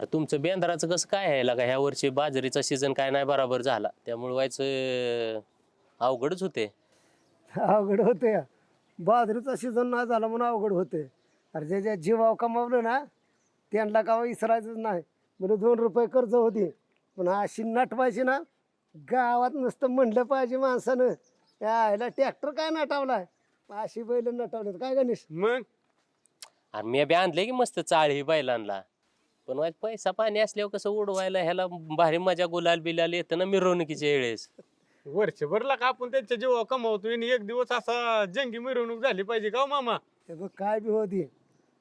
अरे तुमचं बेंद्राचं कसं काय आहे? का ह्या वर्षी बाजरीचा सीझन काय नाही बराबर झाला. त्यामुळे व्हायचं अवघडच होते. अवघड होते. बाजरीचा सीझन नाही झाला म्हणून अवघड होते. अरे जे जे जीवाव कमावलं ना त्यांना का विसरायचंच नाही. म्हणजे दोन रुपये कर्ज होती. पण अशी नटवायची ना गावात नुसतं म्हणलं पाहिजे माणसानं. यायला ट्रॅक्टर काय नटावलाय? अशी बैल नटावलेत. काय गणेश? मग? आणि मी बी आणले की मस्त चाळी बैलांना. पण वाईट पैसा पाणी असल्यावर कसं उडवायला ह्याला भारी मजा गुलाल बिलाल येतं ना मिरवणुकीच्या वेळेस. वर्षभरला का आपण त्यांच्या जीवा कमावतोय आणि एक दिवस असा जंगी मिरवणूक झाली पाहिजे का हो मामा? हे बघ काय बी होती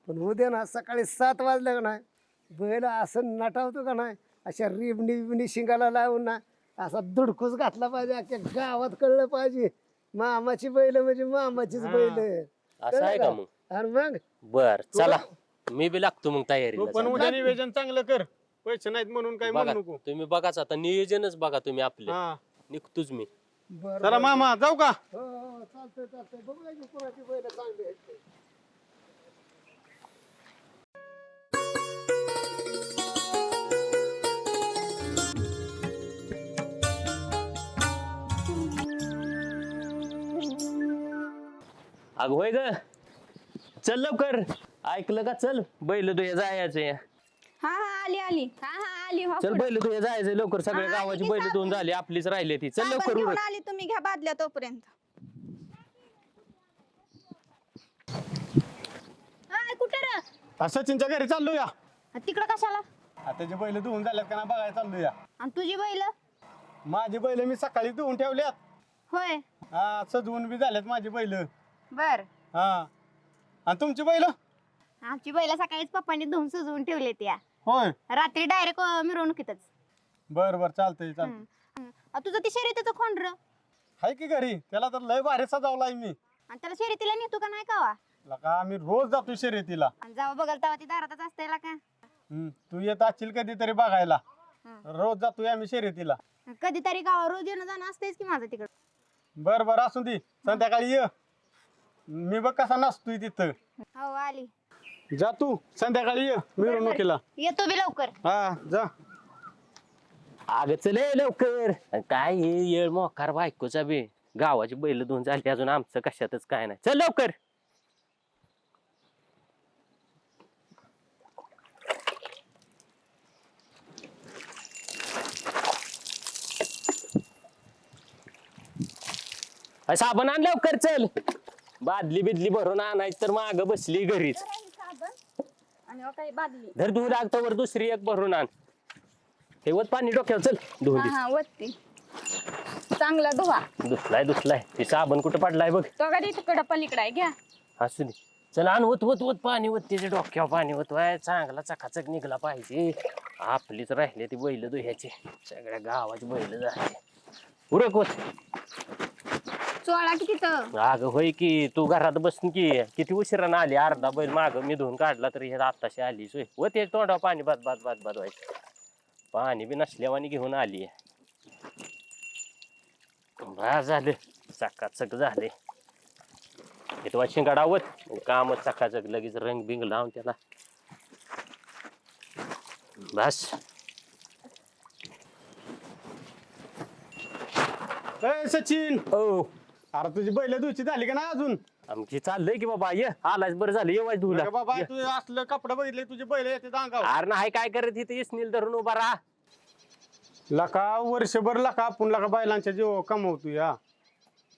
पण उद्या ना सकाळी सात वाजल्या का नाही? बैल असं नटावतो का नाही? अशा रिबणी बिबणी शिंगाला लावून ना असा दुडकूस घातला पाहिजे अख्ख्या गावात कळलं पाहिजे. मामाची बैल म्हणजे मामाचीच बैल. असं आहे का मग? आणि मग? बर चला. मी बी लागतो मग तू तयारीला पण. उद्या नियोजन चांगलं कर. पैसे नाहीत म्हणून काय बघा म्हणू नको. तुम्ही बघाच आता नियोजनच बघा तुम्ही आपले. हा. निघतोच मी. बरं चला मामा जाऊ का? हो हो चालतंय चालतंय. बघूया की कोणाची बैल चांगली आहेत ते. अग होय ग. चल लवकर. ऐकलं का? चल. बैल तुझ्या जायचं हा हा आली आली. हा हा आली हो चल पुढं. बैल तुझ्या जायचं लवकर. सगळ्या हा, गावाची बैल? दोन झाली. आपलीच राहिली ती. चल साबण लवकर घेऊन उरक. आली तुम्ही घ्या बादल्या तोपर्यंत. हाय, कुठे रे? सचिनच्या घरी चाललो या तिकडं कशाला? त्याचे बैल धुवून झाल्यात का ना बघायला चाललो या आणि तुझी बैल? माझी बैल मी सकाळी धुवून ठेवल्यात. होय. हा सजवून बी झाल्यात माझी बैल. बर. हा. आणि तुमची बैल? आमची बैल सकाळीच पप्पांनी धुवून सजवून ठेवले त्या होय? रात्री डायरेक्ट मिरवणुकीतच बर बर चालतंय चालतंय. हम्म. तुझं ती शर्यतीचं खोंडर. आणि हाय की घरी? त्याला तर लय भारी सजावलाय मी. त्याला शर्यतीला नेतो का नाही कावा? लका आम्ही रोज जातो शर्यतीला. आणि जावं बघल तेव्हा ती दारातच असते का? हम्म, तू येत असशील कधीतरी बघायला. रोज जातोय आम्ही शर्यतीला. कधीतरी गावा रोज येणं जाणं असतेच की माझं तिकडं. बर बर असू दे. संध्याकाळी ये. मी बघ कसा नसतोय तिथं. हो आली. जा तू संध्याकाळी ये मिरवणुकीला येतो बी लवकर. हा जा. अगं चल ए लवकर. काय हे येळ मोकार बायकोचा बी. गावाची बैल दोन झाली अजून आमचं कशातच काय नाही. चल लवकर. अय, साबण आण लवकर चल. बादली बिदली भरून आणायची तर माग बसली घरीच. आणि हो काही बादली. धर दूध वर दुसरी एक भरून आण. ठेवत पाणी डोक्यावर चल धुवून हा दे. हा चांगला धुवा. दुसलाय दुसलाय ते साबण कुठं पडलाय बघ. तो कधी तिकडं पलीकडे आहे घ्या. असू दे. चल आण वत वत वत पाणी वत त्याच्या डोक्यावर पाणी वत. वाय चांगला चकाचक निघला पाहिजे. आपलीच राहिले ती बैल दुह्याचे. सगळ्या गावाची बैल झाले उरक वत. चोळा की तिथं? अगं होय की तू घरात बसून की किती उशिरानं आली अर्धा बैल माग मी धुवून काढला तरी हे आत्ताशी आली सोय. व ते तोंडावर पाणी बाद बाद बाद बाद व्हायचं. पाणी बी नसल्यावानी घेऊन आली. बा झालं. चकाचक झाले इथं शिंगाडा वत काम चकाचक लगेच रंग बिंग लावून त्याला. बस. ए सचिन! ओ अरे तुझी बैल धुची झाली का ना अजून? आमची चाललंय की बाबा ये. आलाच बरं झालं येवाय धुला. बाबा तू असलं कपडे बघितले तुझे बैल येते अंगावर अरे नाही काय करत इथे? स्नील धरून उभा राहा. लका वर्षभर लका आपण लका बैलांच्या जीव कमवतो या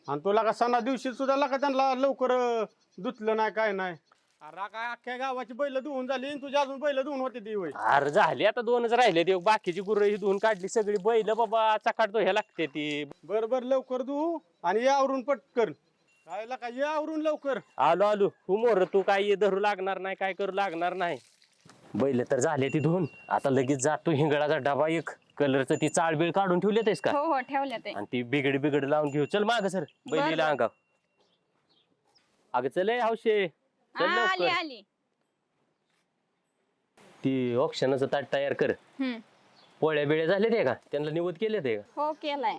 आणि तो लका सणा दिवशी सुद्धा लका त्यांना लवकर अं, धुतलं नाही काय नाही. अरे काय अख्ख्या गावाची बैल धुवून झाली आणि तुझी अजून बैल धुवून होते ती अरे झाली आता दोनच राहिले ते. बाकीची गुरं ही धुवून काढली सगळी बैल बाबा चकाट हे लागते ती. बर बर लवकर धु आणि या आवरून पटकन. काय लका या आवरून लवकर. आलो आलो. तू मोर तू काय ये धरू लागणार नाही काय करू लागणार नाही. बैल तर झाले ती धुवून. आता लगेच जातो हिंगळाचा डबा एक. कलरचं ती चाळबीळ काढून ठेवले तेस का? हो हो ठेवल्या ते आणि ती बिगड बिगड लावून घेऊ. चल माग सर. बैलीला अंगाव अगं चल ए, हौशे. चल आली लवकर. आली. ती ऑप्शनाचं ताट तयार कर. हम्म. पोळ्या बिळ्या झाले ते का? त्यांना निवत केले ते. का हो केलाय.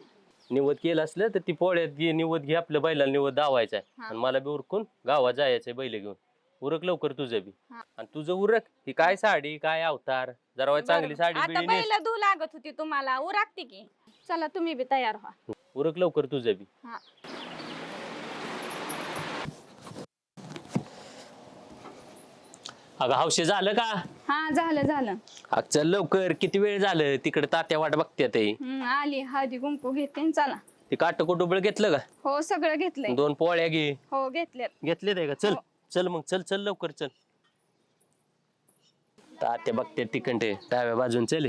निवत केलं असलं तर ती पोळ्यात घे निवत घे. आपल्या बैलाला निवत दावायचा आहे. हा. आणि मला बी उरकून गावात जायचंय बैल घेऊन. उरक लवकर तुझं बी. हा. आणि तुझं उरक ही काय साडी काय अवतार? जरा वाय चांगली. साडी आता बिडी नेस. बैल धू लागत होती तुम्हाला. उरागते की. चला तुम्ही बी तयार व्हा. उरक लवकर तुझं बी. हा. अगं हौशे झालं का? हा झालं झालं. अग चल लवकर. किती वेळ झालं? तिकडे तात्या वाट बघते ते हम्म, आली. हळदी कुंकू घेते आणि चला. ते काटकुटुबळ घेतलं का? हो सगळं घेतलंय. दोन पोळ्या घे. हो घेतलेत घेतले ते का? चल हो. चल मग चल चल लवकर चल. तात्या बघते तिकडे डाव्या बाजून चले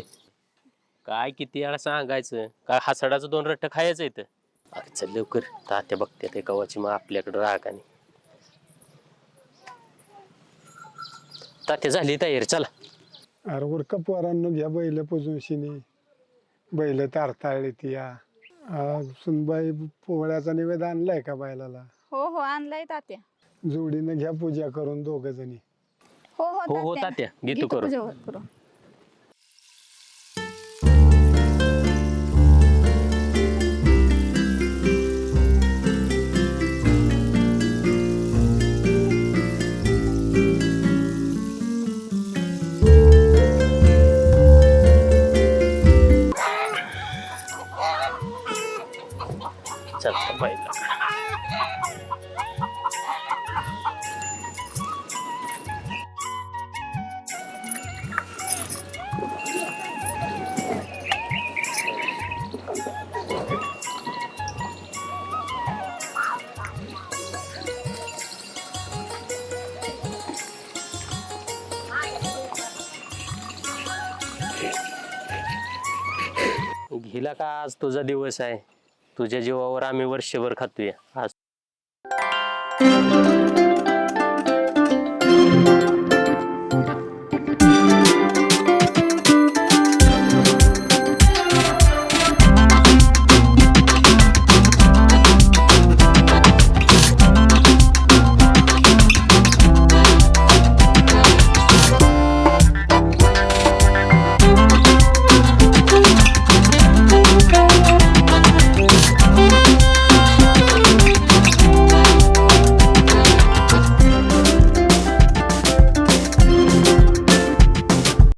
काय किती वेळा सांगायचं? काय हासडाचं दोन रट्ट खायचं इथं? अरे चल लवकर. तात्या बघते ते कवाची मग आपल्याकडे रागाने तात्या झाली तयारी चला. अरे उरका पोरांनो घ्या बैल पोजून बैल तारताळली ती या. आ, सुनबाई पोहळ्याचा निवेद आणलाय का बैलाला? हो हो आणलाय तात्या. जोडीनं घ्या पूजा करून दोघ जणी. हो हो हो तात्या. घेतो करू पूजा पहिला. घेला का आज? तुझा दिवस आहे. तुझ्या जीवावर आम्ही वर्षभर खातोय. आज